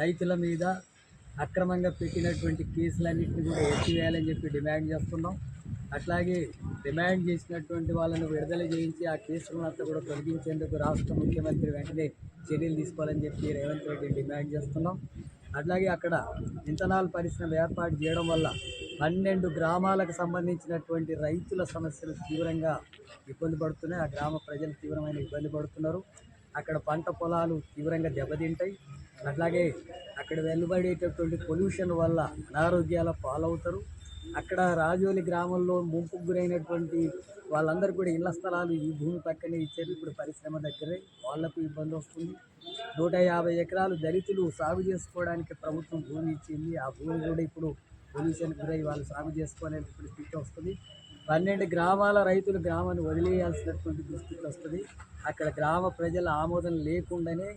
రైతుల మీద అక్రమంగా పెట్టినటువంటి కేసులన్నింటినీ కూడా ఎత్తివేయాలని చెప్పి డిమాండ్ చేస్తున్నాం. అట్లాగే డిమాండ్ చేసినటువంటి వాళ్ళను విడుదల చేయించి ఆ కేసులను కూడా తొలగించేందుకు రాష్ట్ర ముఖ్యమంత్రి వెంటనే చర్యలు తీసుకోవాలని చెప్పి రేవంత్ రెడ్డి డిమాండ్ చేస్తున్నాం. అట్లాగే అక్కడ ఇంధనాల పరిశ్రమ ఏర్పాటు చేయడం వల్ల పన్నెండు గ్రామాలకు సంబంధించినటువంటి రైతుల సమస్యలు తీవ్రంగా ఇబ్బంది పడుతున్నాయి. ఆ గ్రామ ప్రజలు తీవ్రమైన ఇబ్బంది పడుతున్నారు. అక్కడ పంట పొలాలు తీవ్రంగా దెబ్బతింటాయి. అట్లాగే అక్కడ వెలువడేటటువంటి పొల్యూషన్ వల్ల అనారోగ్యాల పాలవుతారు. అక్కడ రాజోలి గ్రామంలో ముంపుకు గురైనటువంటి వాళ్ళందరూ కూడా ఇళ్ళ స్థలాలు ఈ భూమి పక్కనే ఇచ్చారు. ఇప్పుడు పరిశ్రమ దగ్గరే వాళ్ళకు ఇబ్బంది వస్తుంది. నూట యాభై ఎకరాలు దళితులు సాగు చేసుకోవడానికి ప్రభుత్వం భూమి ఇచ్చింది. ఆ భూమి కూడా ఇప్పుడు పొల్యూషన్ గురై వాళ్ళు సాగు చేసుకోవాలనేటువంటి స్థితి వస్తుంది. పన్నెండు గ్రామాల రైతులు గ్రామాన్ని వదిలేయాల్సినటువంటి దుస్థితి వస్తుంది. అక్కడ గ్రామ ప్రజల ఆమోదం లేకుండానే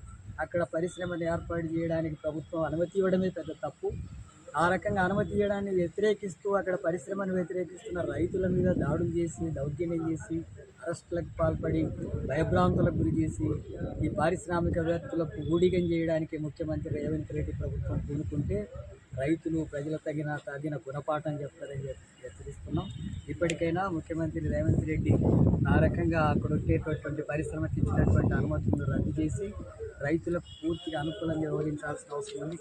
అక్కడ పరిశ్రమను ఏర్పాటు చేయడానికి ప్రభుత్వం అనుమతి ఇవ్వడమే పెద్ద తప్పు. ఆ రకంగా అనుమతి ఇవ్వడాన్ని వ్యతిరేకిస్తూ అక్కడ పరిశ్రమను వ్యతిరేకిస్తున్న రైతుల మీద దాడులు చేసి దౌర్జన్యం చేసి అరెస్టులకు పాల్పడి భయభ్రాంతులకు గురి చేసి ఈ పారిశ్రామికవేత్తలకు ఊడిగం చేయడానికి ముఖ్యమంత్రి రేవంత్ రెడ్డి ప్రభుత్వం పూనుకుంటే రైతులు ప్రజల తగిన తగిన గుణపాఠం చెప్తారని హెచ్చరిస్తున్నాం. ఇప్పటికైనా ముఖ్యమంత్రి రేవంత్ రెడ్డి ఆ రకంగా అక్కడ ఉండేటటువంటి పరిశ్రమకి ఇచ్చినటువంటి అనుమతులను రద్దు చేసి రైతులకు పూర్తిగా అనుకూలంగా వివరించాల్సిన అవసరం ఉంది.